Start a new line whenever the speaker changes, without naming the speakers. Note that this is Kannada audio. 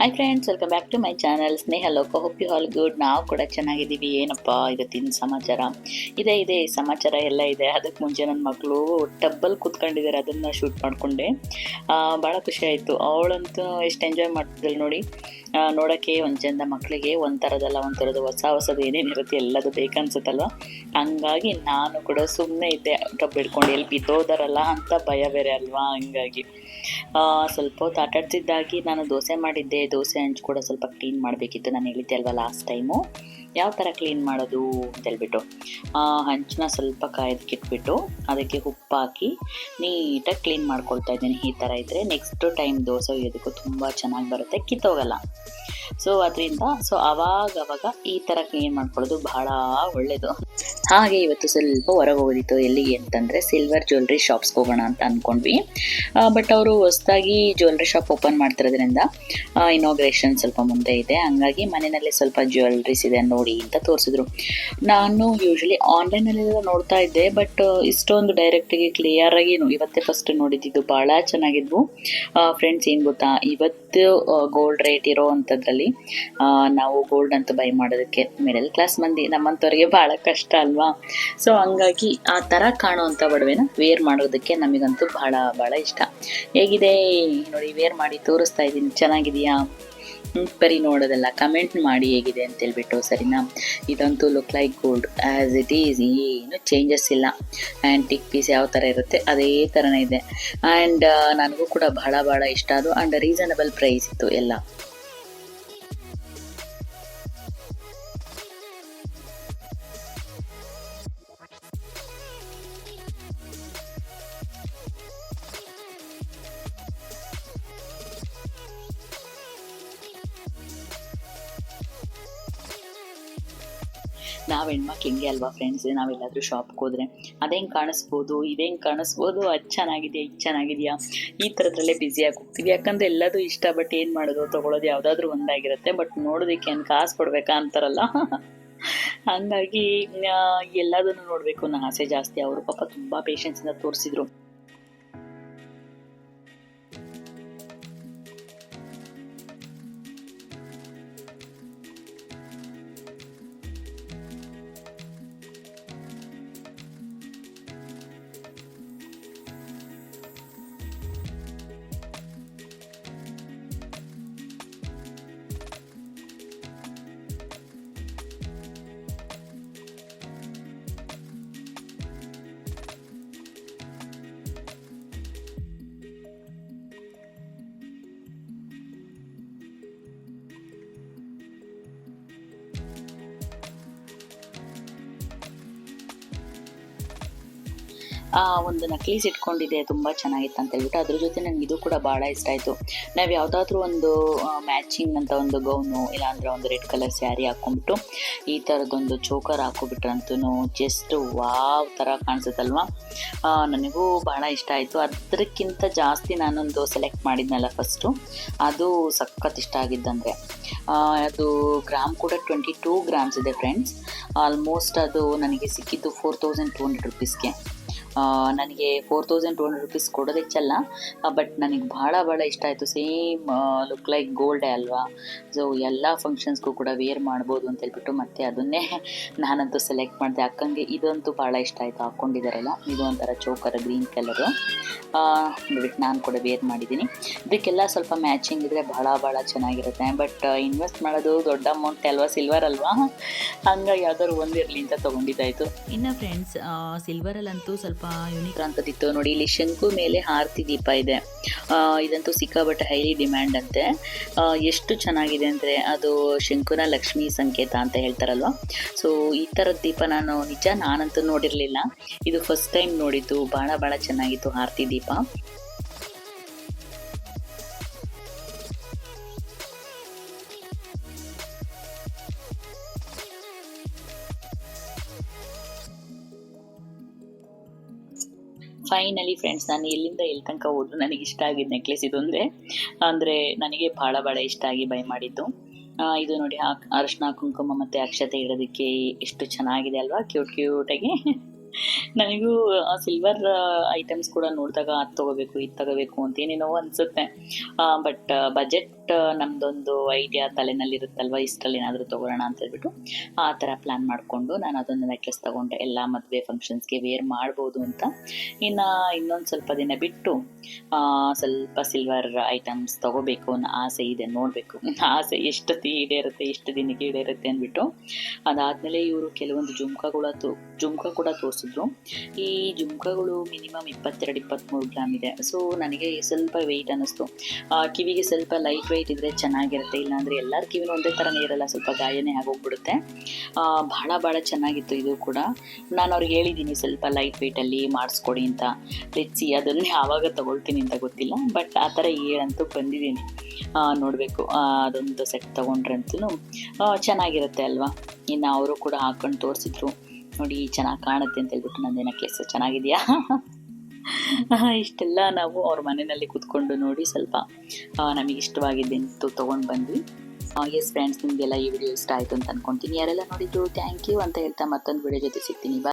Hi friends welcome back to my channel Sneha Loka hope all good ನಾವು ಕೂಡ ಚೆನ್ನಾಗಿದ್ದೀವಿ ಏನಪ್ಪ ಇವತ್ತಿನ ಸಮಾಚಾರ ಇದೆ ಇದೆ ಸಮಾಚಾರ ಎಲ್ಲ ಇದೆ ಅದಕ್ಕೆ ಮುಂಚೆ ನನ್ನ ಮಕ್ಕಳು ಟಬ್ಬಲ್ಲಿ ಕೂತ್ಕೊಂಡಿದ್ದಾರೆ ಅದನ್ನು ಶೂಟ್ ಮಾಡಿಕೊಂಡೆ ಭಾಳ ಖುಷಿ ಆಯಿತು ಅವಳಂತೂ ಎಷ್ಟು ಎಂಜಾಯ್ ಮಾಡ್ತಿದ್ದಳು ನೋಡಿ ನೋಡೋಕ್ಕೆ ಒಂದು ಚಂದ ಮಕ್ಕಳಿಗೆ ಒಂಥರದಲ್ಲ ಒಂಥರದ್ದು ಹೊಸ ಹೊಸದು ಏನೇನಿರುತ್ತೆ ಎಲ್ಲದು ಬೇಕನ್ಸುತ್ತಲ್ವ ಹಂಗಾಗಿ ನಾನು ಕೂಡ ಸುಮ್ಮನೆ ಇದ್ದೆ ಟಬ್ ಹಿಡ್ಕೊಂಡು ಎಲ್ಲಿ ಬಿದ್ದೋದಾರಲ್ಲ ಅಂತ ಭಯ ಬೇರೆ ಅಲ್ವಾ ಹಂಗಾಗಿ ಸ್ವಲ್ಪ ಹೊತ್ತು ಆಟಾಡ್ತಿದ್ದಾಗಿ ನಾನು ದೋಸೆ ಮಾಡಿದ್ದೆ ದೋಸೆ ಹಂಚು ಕೂಡ ಸ್ವಲ್ಪ ಕ್ಲೀನ್ ಮಾಡಬೇಕಿತ್ತು. ನಾನು ಹೇಳಿದ್ದೆ ಅಲ್ವಾ ಲಾಸ್ಟ್ ಟೈಮು ಯಾವ ಥರ ಕ್ಲೀನ್ ಮಾಡೋದು ಅಂತ ಹೇಳ್ಬಿಟ್ಟು. ಹಂಚನ್ನ ಸ್ವಲ್ಪ ಕಾಯೋದಕ್ಕೆ ಇಟ್ಬಿಟ್ಟು ಅದಕ್ಕೆ ಉಪ್ಪು ಹಾಕಿ ನೀಟಾಗಿ ಕ್ಲೀನ್ ಮಾಡ್ಕೊಳ್ತಾ ಇದ್ದೀನಿ. ಈ ಥರ ಇದ್ದರೆ ನೆಕ್ಸ್ಟ್ ಟೈಮ್ ದೋಸೆ ಒಯ್ಯೋದಕ್ಕೂ ತುಂಬ ಚೆನ್ನಾಗಿ ಬರುತ್ತೆ. ಕಿತ್ತೋಗಲ್ಲ. ಸೊ ಅದರಿಂದ ಸೊ ಅವಾಗವಾಗ ಅವಾಗ ಈ ಥರ ಕ್ಲೀನ್ ಮಾಡ್ಕೊಳ್ಳೋದು ಬಹಳ ಒಳ್ಳೆಯದು ಹಾಗೆ ಇವತ್ತು ಸ್ವಲ್ಪ ಹೊರಗೆ ಹೋಗೋದಿತ್ತು ಎಲ್ಲಿಗೆ ಅಂತಂದರೆ ಸಿಲ್ವರ್ ಜ್ಯುವೆಲ್ರಿ ಶಾಪ್ಸ್ಗೆ ಹೋಗೋಣ ಅಂತ ಅಂದ್ಕೊಂಡ್ವಿ ಬಟ್ ಅವರು ಹೊಸದಾಗಿ ಜ್ಯುವೆಲ್ರಿ ಶಾಪ್ ಓಪನ್ ಮಾಡ್ತಿರೋದ್ರಿಂದ ಇನಾಗ್ರೇಷನ್ ಸ್ವಲ್ಪ ಮುಂದೆ ಇದೆ. ಹಂಗಾಗಿ ಮನೆಯಲ್ಲಿ ಸ್ವಲ್ಪ ಜ್ಯುವೆಲ್ರೀಸ್ ಇದೆ ನೋಡಿ ಅಂತ ತೋರಿಸಿದ್ರು. ನಾನು ಯೂಶ್ವಲಿ ಆನ್ಲೈನಲ್ಲೆಲ್ಲ ನೋಡ್ತಾ ಇದ್ದೆ ಬಟ್ ಇಷ್ಟೊಂದು ಡೈರೆಕ್ಟಾಗಿ ಕ್ಲಿಯರಾಗಿ ಇವತ್ತೇ ಫಸ್ಟ್ ನೋಡಿದ್ದು. ಭಾಳ ಚೆನ್ನಾಗಿದ್ವು. ಫ್ರೆಂಡ್ಸ್ ಏನು ಗೊತ್ತಾ, ಇವತ್ತು ಗೋಲ್ಡ್ ರೇಟ್ ಇರೋ ಅಂಥದ್ರಲ್ಲಿ ನಾವು ಗೋಲ್ಡ್ ಅಂತ ಬೈ ಮಾಡೋದಕ್ಕೆ ಮಿಡಲ್ ಕ್ಲಾಸ್ ಮಂದಿ, ನಮ್ಮಂಥವ್ರಿಗೆ ಭಾಳ ಕಷ್ಟ ಅಲ್ವಾ? ಸೊ ಹಂಗಾಗಿ ಆ ಥರ ಕಾಣುವಂಥ ಒಡವೆನ ವೇರ್ ಮಾಡೋದಕ್ಕೆ ನಮಗಂತೂ ಭಾಳ ಭಾಳ ಇಷ್ಟ. ಹೇಗಿದೆ? ನೋಡಿ ವೇರ್ ಮಾಡಿ ತೋರಿಸ್ತಾ ಇದ್ದೀನಿ. ಚೆನ್ನಾಗಿದೆಯಾ? ಬರೀ ನೋಡೋದಲ್ಲ ಕಮೆಂಟ್ ಮಾಡಿ ಹೇಗಿದೆ ಅಂತ ಹೇಳ್ಬಿಟ್ಟು ಸರಿನಾ? ಇದಂತೂ look like gold as it is ಏನು ಚೇಂಜಸ್ ಇಲ್ಲ. ಆ್ಯಂಡ್ ಟಿಕ್ ಪೀಸ್ ಯಾವ ಥರ ಇರುತ್ತೆ, ಅದೇ ಥರನೇ ಇದೆ. ಆ್ಯಂಡ್ ನನಗೂ ಕೂಡ ಬಹಳ ಭಾಳ ಇಷ್ಟ. ಅದು ಆ್ಯಂಡ್ ರೀಸನಬಲ್ ಪ್ರೈಸ್ ಇತ್ತು ಎಲ್ಲ. ನಾವು ಹೆಣ್ಮಕ್ ಹಿಂಗೆ ಅಲ್ವಾ ಫ್ರೆಂಡ್ಸ್ ನಾವೆಲ್ಲಾದರೂ ಶಾಪ್ಗೆ ಹೋದ್ರೆ. ಅದೇಂಗೆ ಕಾಣಿಸ್ಬೋದು? ಇದೇಂಗೆ ಕಾಣಿಸ್ಬೋದು? ಅದು ಚೆನ್ನಾಗಿದೆಯಾ? ಇದು ಚೆನ್ನಾಗಿದೆಯಾ? ಈ ಥರದ್ರಲ್ಲೇ ಆಗಿ ಹೋಗ್ತೀವಿ. ಯಾಕಂದ್ರೆ ಎಲ್ಲದೂ ಇಷ್ಟ ಬಟ್ ಏನು ಮಾಡೋದು? ತೊಗೊಳೋದು ಯಾವುದಾದ್ರೂ ಒಂದಾಗಿರುತ್ತೆ. ಬಟ್ ನೋಡೋದಕ್ಕೆ ಏನು ಕಾಸು ಕೊಡಬೇಕಾ ಅಂತಾರಲ್ಲ? ಹಂಗಾಗಿ ಎಲ್ಲದನ್ನು ನೋಡಬೇಕು. ಅನ್ನೋ ಆಸೆ ಜಾಸ್ತಿ. ಅವರು ಪಾಪ ತುಂಬ ಪೇಷನ್ಸಿಂದ ತೋರಿಸಿದ್ರು. ಒಂದು ನಕ್ಲೀಸ್ ಇಟ್ಕೊಂಡಿದೆ, ತುಂಬ ಚೆನ್ನಾಗಿತ್ತು ಅಂತ ಹೇಳ್ಬಿಟ್ಟು ಅದ್ರ ಜೊತೆ ನನಗೆ ಇದು ಕೂಡ ಭಾಳ ಇಷ್ಟ ಆಯಿತು. ನಾವು ಯಾವುದಾದ್ರೂ ಒಂದು ಮ್ಯಾಚಿಂಗ್ ಅಂತ ಒಂದು ಗೌನು ಇಲ್ಲಾಂದ್ರೆ ಒಂದು ರೆಡ್ ಕಲರ್ ಸ್ಯಾರಿ ಹಾಕೊಂಡ್ಬಿಟ್ಟು ಈ ಥರದ್ದೊಂದು ಚೋಕರ್ ಹಾಕೊಬಿಟ್ರಂತೂ ಜಸ್ಟ್ ವಾವ್ ಥರ ಕಾಣಿಸುತ್ತಲ್ವಾ? ನನಗೂ ಭಾಳ ಇಷ್ಟ ಆಯಿತು. ಅದಕ್ಕಿಂತ ಜಾಸ್ತಿ ನಾನೊಂದು ಸೆಲೆಕ್ಟ್ ಮಾಡಿದ್ನಲ್ಲ ಫಸ್ಟು ಅದು ಸಖತ್ ಇಷ್ಟ ಆಗಿದ್ದಂದರೆ ಅದು ಗ್ರಾಮ್ ಕೂಡ ಟ್ವೆಂಟಿ ಟೂ ಗ್ರಾಮ್ಸ್ ಇದೆ ಫ್ರೆಂಡ್ಸ್ ಆಲ್ಮೋಸ್ಟ್ ಅದು ನನಗೆ ಸಿಕ್ಕಿದ್ದು ಫೋರ್ ತೌಸಂಡ್ ಟೂ ಹಂಡ್ರೆಡ್ ರುಪೀಸ್ಗೆ ನನಗೆ four thousand two hundred rupees ಕೊಡೋದು ಹೆಚ್ಚಲ್ಲ ಬಟ್ ನನಗೆ ಭಾಳ ಭಾಳ ಇಷ್ಟ ಆಯಿತು. ಸೇಮ್ ಲುಕ್ ಲೈಕ್ ಗೋಲ್ಡೇ ಅಲ್ವಾ? ಸೊ ಎಲ್ಲ ಫಂಕ್ಷನ್ಸ್ಗೂ ಕೂಡ ವೇರ್ ಮಾಡ್ಬೋದು ಅಂತ ಹೇಳ್ಬಿಟ್ಟು ಮತ್ತೆ ಅದನ್ನೇ ನಾನಂತೂ ಸೆಲೆಕ್ಟ್ ಮಾಡಿದೆ. ಅಕ್ಕಂಗೆ ಇದಂತೂ ಭಾಳ ಇಷ್ಟ ಆಯಿತು. ಹಾಕ್ಕೊಂಡಿದ್ದಾರಲ್ಲ ಇದು ಒಂಥರ ಚೋಕರ್ ಗ್ರೀನ್ ಕಲರು ಬಿಟ್ಟು ನಾನು ಕೂಡ ವೇರ್ ಮಾಡಿದ್ದೀನಿ. ಇದಕ್ಕೆಲ್ಲ ಸ್ವಲ್ಪ ಮ್ಯಾಚಿಂಗ್ ಇದ್ದರೆ ಭಾಳ ಭಾಳ ಚೆನ್ನಾಗಿರುತ್ತೆ. ಬಟ್ ಇನ್ವೆಸ್ಟ್ ಮಾಡೋದು ದೊಡ್ಡ ಅಮೌಂಟ್ ಅಲ್ವಾ? ಸಿಲ್ವರ್ ಅಲ್ವಾ? ಹಂಗಾಗಿ ಯಾವ್ದಾದ್ರು ಒಂದಿರಲಿ ಅಂತ ತೊಗೊಂಡಿದ್ದಾಯಿತು. ಇನ್ನು ಫ್ರೆಂಡ್ಸ್ ಸಿಲ್ವರಲ್ಲಂತೂ ಸ್ವಲ್ಪ ಯುನಿಕ್ ಅಂತದಿತ್ತು ನೋಡಿ, ಇಲ್ಲಿ ಶಂಕು ಮೇಲೆ ಹಾರತಿ ದೀಪ ಇದೆ. ಇದಂತೂ ಸಿಕ್ಕಾಬಟ್ಟೆ ಹೈಲಿ ಡಿಮ್ಯಾಂಡ್ ಅಂತೆ. ಎಷ್ಟು ಚೆನ್ನಾಗಿದೆ ಅಂದರೆ ಅದು ಶಂಕುನ ಲಕ್ಷ್ಮಿ ಸಂಕೇತ ಅಂತ ಹೇಳ್ತಾರಲ್ವ? ಸೊ ಈ ಥರದ ದೀಪ ನಾನು ನಿಜ ನಾನಂತೂ ನೋಡಿರಲಿಲ್ಲ. ಇದು ಫಸ್ಟ್ ಟೈಮ್ ನೋಡಿದ್ದು. ಭಾಳ ಭಾಳ ಚೆನ್ನಾಗಿತ್ತು ಹಾರತಿ ದೀಪ. ಫೈನಲಿ ಫ್ರೆಂಡ್ಸ್ ನಾನು ಇಲ್ಲಿಂದ ಎಲ್ಲಿ ತನಕ ಹೋದ್ರು ನನಗೆ ಇಷ್ಟ ಆಗಿದ್ದು ನೆಕ್ಲೆಸ್ ಇದು ಅಂದರೆ ಅಂದರೆ ನನಗೆ ಭಾಳ ಭಾಳ ಇಷ್ಟ ಆಗಿ ಬೈ ಮಾಡಿದ್ದು. ಇದು ನೋಡಿ ಅರಿಶಿನ ಕುಂಕುಮ ಮತ್ತು ಅಕ್ಷತೆ ಇಡೋದಕ್ಕೆ ಎಷ್ಟು ಚೆನ್ನಾಗಿದೆ ಅಲ್ವಾ? ಕ್ಯೂಟ್ ಕ್ಯೂಟಾಗಿ ನನಗೂ ಸಿಲ್ವರ್ ಐಟಮ್ಸ್ ಕೂಡ ನೋಡಿದಾಗ ಅದು ತಗೋಬೇಕು ಇದು ತಗೋಬೇಕು ಅಂತ ಏನೇನೋ ಅನಿಸುತ್ತೆ. ಬಟ್ ಬಜೆಟ್ ನಮ್ದೊಂದು ಐಡಿಯಾ ತಲೆನಲ್ಲಿರುತ್ತಲ್ವ ಇಷ್ಟರಲ್ಲಿ ಏನಾದರೂ ತೊಗೊಳ್ಳೋಣ ಅಂತ ಹೇಳ್ಬಿಟ್ಟು ಆ ಥರ ಪ್ಲ್ಯಾನ್ ಮಾಡಿಕೊಂಡು ನಾನು ಅದೊಂದು ನೆಕ್ಲೆಸ್ ತೊಗೊಂಡೆ. ಎಲ್ಲ ಮದುವೆ ಫಂಕ್ಷನ್ಸ್ಗೆ ವೇರ್ ಮಾಡ್ಬೋದು ಅಂತ. ಇನ್ನು ಇನ್ನೊಂದು ಸ್ವಲ್ಪ ದಿನ ಬಿಟ್ಟು ಆ, ಸ್ವಲ್ಪ ಸಿಲ್ವರ್ ಐಟಮ್ಸ್ ತಗೋಬೇಕು ಅನ್ನೋ ಆಸೆ ಇದೆ ನೋಡಬೇಕು. ಆಸೆ ಎಷ್ಟೊತ್ತಿ ಈಡೇರುತ್ತೆ ಎಷ್ಟು ದಿನಕ್ಕೆ ಈಡೇರುತ್ತೆ ಅಂದ್ಬಿಟ್ಟು ಅದಾದಮೇಲೆ ಇವರು ಕೆಲವೊಂದು ಜುಮ್ಕಾಗಳ ಜುಮ್ಕಾ ಕೂಡ ತೋರಿಸಿದ್ರು. ಈ ಜುಮ್ಕಗಳು ಮಿನಿಮಮ್ ಇಪ್ಪತ್ತೆರಡು ಇಪ್ಪತ್ತ್ಮೂರು ಗ್ರಾಮ್ ಇದೆ. ಸೊ ನನಗೆ ಸ್ವಲ್ಪ ವೆಯ್ಟ್ ಅನ್ನಿಸ್ತು. ಕಿವಿಗೆ ಸ್ವಲ್ಪ ಲೈಟ್ ವೆಯ್ಟ್ ಇದ್ದರೆ ಚೆನ್ನಾಗಿರುತ್ತೆ. ಇಲ್ಲಾಂದರೆ ಎಲ್ಲರ ಕಿವಿನೂ ಒಂದೇ ಥರನೇ ಇರಲ್ಲ. ಸ್ವಲ್ಪ ಗಾಯನೇ ಆಗೋಗ್ಬಿಡುತ್ತೆ. ಭಾಳ ಭಾಳ ಚೆನ್ನಾಗಿತ್ತು ಇದು ಕೂಡ. ನಾನು ಅವ್ರಿಗೆ ಹೇಳಿದ್ದೀನಿ, ಸ್ವಲ್ಪ ಲೈಟ್ ವೆಯ್ಟಲ್ಲಿ ಮಾಡಿಸ್ಕೊಡಿ ಅಂತ. ಲೆಚ್ಚಿ ಅದನ್ನೇ ಯಾವಾಗ ತಗೊಳ್ತೀನಿ ಅಂತ ಗೊತ್ತಿಲ್ಲ. ಬಟ್ ಆ ಥರ ಏಳಂತೂ ಬಂದಿದ್ದೀನಿ. ನೋಡಬೇಕು. ಅದೊಂದು ಸೆಟ್ ತೊಗೊಂಡ್ರಂತೂ. ಚೆನ್ನಾಗಿರುತ್ತೆ ಅಲ್ವಾ? ಇನ್ನು ಅವರು ಕೂಡ ಹಾಕೊಂಡು ತೋರಿಸಿದ್ರು. ನೋಡಿ ಚೆನ್ನಾಗಿ ಕಾಣುತ್ತೆ ಅಂತ ಹೇಳ್ಬಿಟ್ಟು ನಂದೇ ನೆಕ್ಲೆಸ್ ಚೆನ್ನಾಗಿದೆಯಾ? ಇಷ್ಟೆಲ್ಲ ನಾವು ಅವ್ರ ಮನೆಯಲ್ಲಿ ಕೂತ್ಕೊಂಡು ನೋಡಿ ಸ್ವಲ್ಪ ನಮಗೆ ಇಷ್ಟವಾಗಿದ್ದಂತೂ ತೊಗೊಂಡು ಬಂದ್ವಿ. ಎಸ್ ಫ್ರೆಂಡ್ಸ್ ನಿಮಗೆಲ್ಲ ಈ ವಿಡಿಯೋ ಇಷ್ಟ ಆಯಿತು ಅಂತ ಅನ್ಕೊಂತೀನಿ. ಯಾರೆಲ್ಲ ನೋಡಿದ್ರು ಥ್ಯಾಂಕ್ ಯು ಅಂತ ಹೇಳ್ತಾ ಮತ್ತೊಂದು ವಿಡಿಯೋ ಜೊತೆ ಸಿಗ್ತೀನಿ. Bye.